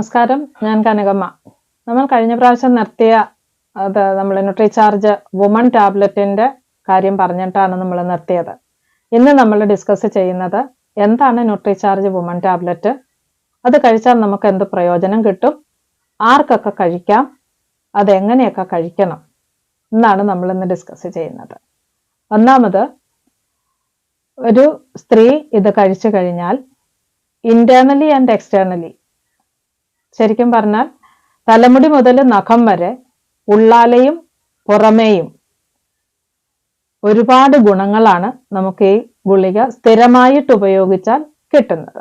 നമസ്കാരം. ഞാൻ കനകമ്മ. നമ്മൾ കഴിഞ്ഞ പ്രാവശ്യം നിർത്തിയ അത് നമ്മൾ ന്യൂട്രിചാർജ് വുമൺ ടാബ്ലറ്റിന്റെ കാര്യം പറഞ്ഞിട്ടാണ് നമ്മൾ നിർത്തിയത്. ഇന്ന് നമ്മൾ ഡിസ്കസ് ചെയ്യുന്നത് എന്താണ് ന്യൂട്രിചാർജ് വുമൺ ടാബ്ലറ്റ് അത് കഴിച്ചാൽ നമുക്ക് എന്ത് പ്രയോജനം കിട്ടും? ആർക്കൊക്കെ കഴിക്കാം? അതെങ്ങനെയൊക്കെ കഴിക്കണം? എന്നാണ് നമ്മൾ ഇന്ന് ഡിസ്കസ് ചെയ്യുന്നത്. ഒന്നാമത് ഒരു സ്ത്രീ ഇത് കഴിച്ചു കഴിഞ്ഞാൽ ഇന്റേർണലി ആൻഡ് എക്സ്റ്റേണലി ശരിക്കും പറഞ്ഞാൽ തലമുടി മുതൽ നഖം വരെ ഉള്ളാലയും പുറമേയും ഒരുപാട് ഗുണങ്ങളാണ് നമുക്ക് ഈ ഗുളിക സ്ഥിരമായിട്ട് ഉപയോഗിച്ചാൽ കിട്ടുന്നത്.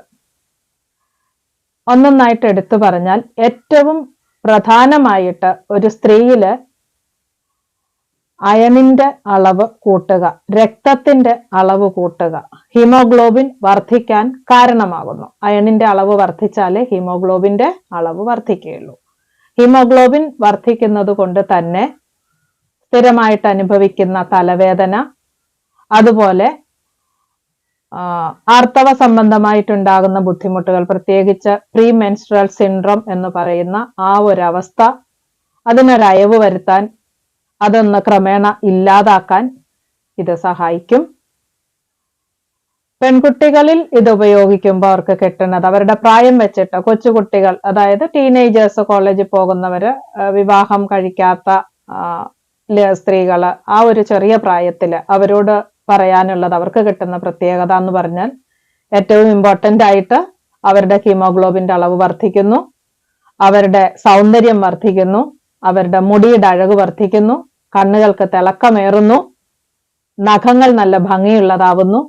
ഒന്നൊന്നായിട്ട് എടുത്തു പറഞ്ഞാൽ ഏറ്റവും പ്രധാനമായിട്ട് ഒരു സ്ത്രീയിൽ അയണിന്റെ അളവ് കൂട്ടുക രക്തത്തിന്റെ അളവ് കൂട്ടുക. ഹീമോഗ്ലോബിൻ വർദ്ധിക്കാൻ കാരണമാകുന്നു. അയണിന്റെ അളവ് വർദ്ധിച്ചാലേ ഹീമോഗ്ലോബിന്റെ അളവ് വർദ്ധിക്കുകയുള്ളൂ. ഹീമോഗ്ലോബിൻ വർദ്ധിക്കുന്നത് കൊണ്ട് തന്നെ സ്ഥിരമായിട്ട് അനുഭവിക്കുന്ന തലവേദന അതുപോലെ ആർത്തവ സംബന്ധമായിട്ടുണ്ടാകുന്ന ബുദ്ധിമുട്ടുകൾ പ്രത്യേകിച്ച് പ്രീ മെൻസ്ട്രൽ സിൻഡ്രോം എന്ന് പറയുന്ന ആ ഒരു അവസ്ഥ അതിനൊരയവ് വരുത്താൻ അതൊന്ന് ക്രമേണ ഇല്ലാതാക്കാൻ ഇത് സഹായിക്കും. പെൺകുട്ടികളിൽ ഇത് ഉപയോഗിക്കുമ്പോൾ അവർക്ക് കിട്ടുന്നത് അവരുടെ പ്രായം വെച്ചിട്ട് കൊച്ചുകുട്ടികൾ അതായത് ടീനേജേഴ്സ് കോളേജിൽ പോകുന്നവര് വിവാഹം കഴിക്കാത്ത സ്ത്രീകൾ ആ ഒരു ചെറിയ പ്രായത്തിൽ അവരോട് പറയാനുള്ളത് അവർക്ക് കിട്ടുന്ന പ്രത്യേകത എന്ന് പറഞ്ഞാൽ ഏറ്റവും ഇമ്പോർട്ടന്റ് ആയിട്ട് അവരുടെ ഹീമോഗ്ലോബിന്റെ അളവ് വർദ്ധിക്കുന്നു അവരുടെ സൗന്ദര്യം വർദ്ധിക്കുന്നു അവരുടെ മുടിയുടെ അഴക് വർദ്ധിക്കുന്നു കണ്ണുകൾക്ക് തിളക്കമേറുന്നു. നഖങ്ങൾ നല്ല ഭംഗിയുള്ളതാവുന്നു.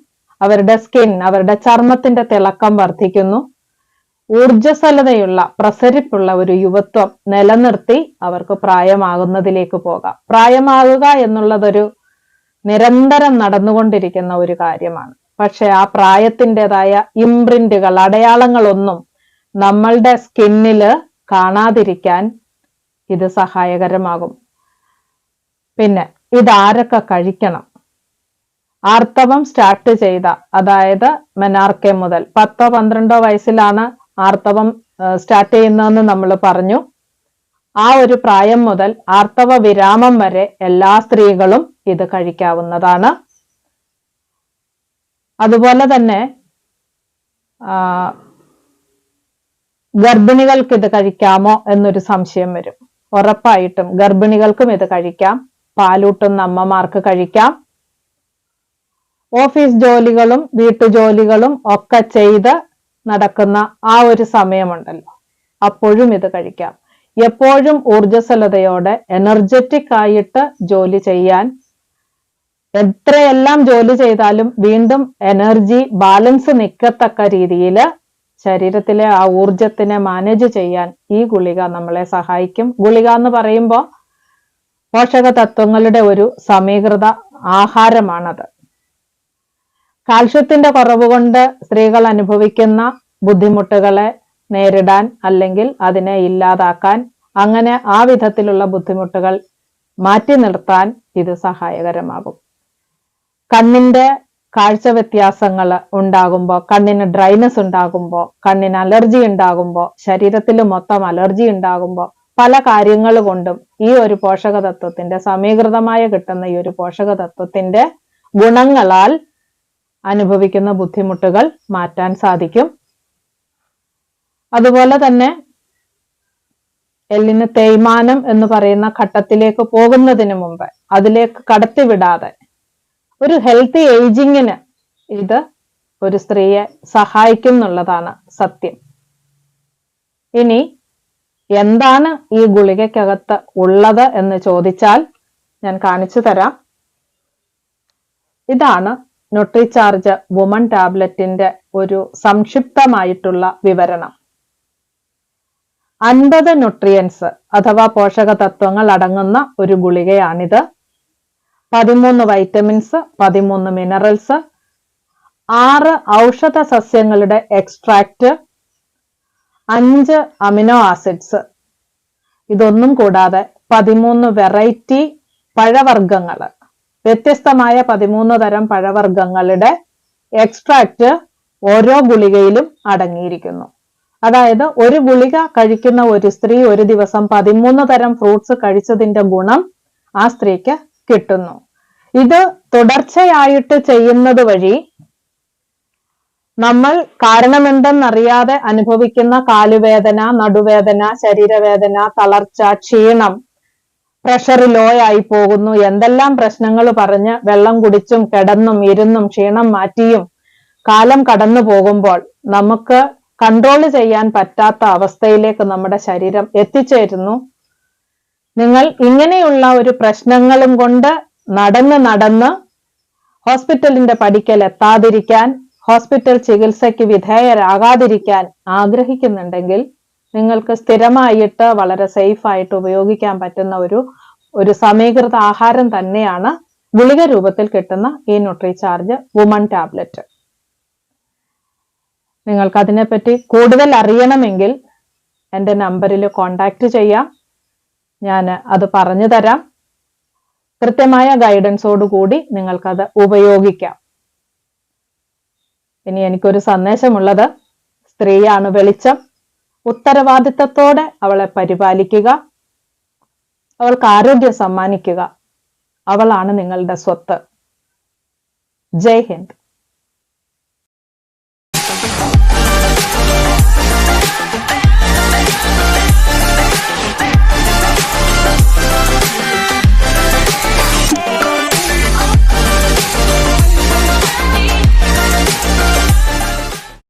അവരുടെ സ്കിൻ അവരുടെ ചർമ്മത്തിന്റെ തിളക്കം വർദ്ധിക്കുന്നു. ഊർജസ്വലതയുള്ള പ്രസരിപ്പുള്ള ഒരു യുവത്വം നിലനിർത്തി അവർക്ക് പ്രായമാകുന്നതിലേക്ക് പോകാം. പ്രായമാകുക എന്നുള്ളതൊരു നിരന്തരം നടന്നുകൊണ്ടിരിക്കുന്ന ഒരു കാര്യമാണ്. പക്ഷെ ആ പ്രായത്തിന്റെതായ ഇംപ്രിന്റുകൾ അടയാളങ്ങളൊന്നും നമ്മളുടെ സ്കിന്നിൽ കാണാതിരിക്കാൻ ഇത് സഹായകരമാകും. പിന്നെ ഇതാരൊക്കെ കഴിക്കണം? ആർത്തവം സ്റ്റാർട്ട് ചെയ്ത അതായത് മെനാർക്കെ മുതൽ. പത്തോ പന്ത്രണ്ടോ വയസ്സിലാണ് ആർത്തവം സ്റ്റാർട്ട് ചെയ്യുന്നതെന്ന് നമ്മൾ പറഞ്ഞു. ആ ഒരു പ്രായം മുതൽ ആർത്തവ വിരാമം വരെ എല്ലാ സ്ത്രീകളും ഇത് കഴിക്കാവുന്നതാണ്. അതുപോലെ തന്നെ ഗർഭിണികൾക്ക് ഇത് കഴിക്കാമോ എന്നൊരു സംശയം വരും. ഉറപ്പായിട്ടും ഗർഭിണികൾക്കും ഇത് കഴിക്കാം. പാലൂട്ടുന്ന അമ്മമാർക്ക് കഴിക്കാം. ഓഫീസ് ജോലികളും വീട്ടുജോലികളും ഒക്കെ ചെയ്ത് നടക്കുന്ന ആ ഒരു സമയമുണ്ടല്ലോ. അപ്പോഴും ഇത് കഴിക്കാം. എപ്പോഴും ഊർജസ്വലതയോടെ എനർജറ്റിക് ആയിട്ട് ജോലി ചെയ്യാൻ എത്രയെല്ലാം ജോലി ചെയ്താലും വീണ്ടും എനർജി ബാലൻസ് നിൽക്കത്തക്ക രീതിയിൽ ശരീരത്തിലെ ആ ഊർജത്തിനെ മാനേജ് ചെയ്യാൻ ഈ ഗുളിക നമ്മളെ സഹായിക്കും. ഗുളിക എന്ന് പറയുമ്പോൾ പോഷക തത്വങ്ങളുടെ ഒരു സമീകൃത ആഹാരമാണത്. കാൽഷ്യത്തിന്റെ കുറവ് കൊണ്ട് സ്ത്രീകൾ അനുഭവിക്കുന്ന ബുദ്ധിമുട്ടുകളെ നേരിടാൻ അല്ലെങ്കിൽ അതിനെ ഇല്ലാതാക്കാൻ അങ്ങനെ ആ വിധത്തിലുള്ള ബുദ്ധിമുട്ടുകൾ മാറ്റി നിർത്താൻ ഇത് സഹായകരമാകും. കണ്ണിന്റെ കാഴ്ച വ്യത്യാസങ്ങൾ ഉണ്ടാകുമ്പോൾ കണ്ണിന് ഡ്രൈനസ് ഉണ്ടാകുമ്പോൾ കണ്ണിന് അലർജി ഉണ്ടാകുമ്പോൾ ശരീരത്തിൽ മൊത്തം അലർജി ഉണ്ടാകുമ്പോൾ പല കാര്യങ്ങൾ കൊണ്ടും ഈ ഒരു പോഷകതത്വത്തിന്റെ സമീകൃതമായ കിട്ടുന്ന ഈ ഒരു പോഷകതത്വത്തിന്റെ ഗുണങ്ങളാൽ അനുഭവിക്കുന്ന ബുദ്ധിമുട്ടുകൾ മാറ്റാൻ സാധിക്കും. അതുപോലെ തന്നെ എല്ലിന് തേയ്മാനം എന്ന് പറയുന്ന ഘട്ടത്തിലേക്ക് പോകുന്നതിന് മുമ്പ് അതിലേക്ക് കടത്തിവിടാതെ ഒരു ഹെൽത്തി ഏജിങ്ങിന് ഇത് ഒരു സ്ത്രീയെ സഹായിക്കും എന്നുള്ളതാണ് സത്യം. ഇനി എന്താണ് ഈ ഗുളികയ്ക്കകത്ത് ഉള്ളത് എന്ന് ചോദിച്ചാൽ ഞാൻ കാണിച്ചു തരാം. ഇതാണ് ന്യൂട്രിചാർജ് വുമൺ ടാബ്ലറ്റിന്റെ ഒരു സംക്ഷിപ്തമായിട്ടുള്ള വിവരണം. അൻപത് ന്യൂട്രിയൻസ് അഥവാ പോഷക തത്വങ്ങൾ അടങ്ങുന്ന ഒരു ഗുളികയാണിത്. പതിമൂന്ന് വൈറ്റമിൻസ് പതിമൂന്ന് മിനറൽസ് ആറ് ഔഷധ സസ്യങ്ങളുടെ എക്സ്ട്രാക്റ്റ് അഞ്ച് അമിനോ ആസിഡ്സ്. ഇതൊന്നും കൂടാതെ പതിമൂന്ന് വെറൈറ്റി പഴവർഗങ്ങൾ വ്യത്യസ്തമായ പതിമൂന്ന് തരം പഴവർഗങ്ങളുടെ എക്സ്ട്രാക്റ്റ് ഓരോ ഗുളികയിലും അടങ്ങിയിരിക്കുന്നു. അതായത് ഒരു ഗുളിക കഴിക്കുന്ന ഒരു സ്ത്രീ ഒരു ദിവസം പതിമൂന്ന് തരം ഫ്രൂട്ട്സ് കഴിച്ചതിന്റെ ഗുണം ആ സ്ത്രീക്ക് കിട്ടുന്നു. ഇത് തുടർച്ചയായിട്ട് ചെയ്യുന്നത് വഴി നമ്മൾ കാരണമെന്തെന്നറിയാതെ അനുഭവിക്കുന്ന കാലുവേദന നടുവേദന ശരീരവേദന തളർച്ച ക്ഷീണം പ്രഷർ ലോ ആയി പോകുന്നു. എന്തെല്ലാം പ്രശ്നങ്ങൾ പറഞ്ഞ് വെള്ളം കുടിച്ചും കിടന്നും ഇരുന്നും ക്ഷീണം മാറ്റിയും കാലം കടന്നു പോകുമ്പോൾ നമുക്ക് കൺട്രോൾ ചെയ്യാൻ പറ്റാത്ത അവസ്ഥയിലേക്ക് നമ്മുടെ ശരീരം എത്തിച്ചേരുന്നു. നിങ്ങൾ ഇങ്ങനെയുള്ള ഒരു പ്രശ്നങ്ങളും കൊണ്ട് നടന്ന് നടന്ന് ഹോസ്പിറ്റലിന്റെ പടിക്കൽ എത്താതിരിക്കാൻ ഹോസ്പിറ്റൽ ചികിത്സയ്ക്ക് വിധേയരാകാതിരിക്കാൻ ആഗ്രഹിക്കുന്നുണ്ടെങ്കിൽ നിങ്ങൾക്ക് സ്ഥിരമായിട്ട് വളരെ സേഫ് ആയിട്ട് ഉപയോഗിക്കാൻ പറ്റുന്ന ഒരു ഒരു സമീകൃത ആഹാരം തന്നെയാണ് ഗുളിക രൂപത്തിൽ കിട്ടുന്ന ഈ ന്യൂട്രി ചാർജ് വുമൺ ടാബ്ലറ്റ്. നിങ്ങൾക്ക് അതിനെപ്പറ്റി കൂടുതൽ അറിയണമെങ്കിൽ എന്റെ നമ്പറിൽ കോണ്ടാക്ട് ചെയ്യാം. ഞാൻ അത് പറഞ്ഞു തരാം. കൃത്യമായ ഗൈഡൻസോടുകൂടി നിങ്ങൾക്കത് ഉപയോഗിക്കാം. ഇനി എനിക്കൊരു സന്ദേശമുള്ളത്. സ്ത്രീയാണ് വെളിച്ചം. ഉത്തരവാദിത്തത്തോടെ അവളെ പരിപാലിക്കുക. അവൾക്ക് ആരോഗ്യം സമ്മാനിക്കുക. അവളാണ് നിങ്ങളുടെ സ്വത്ത്. ജയ് ഹിന്ദ്.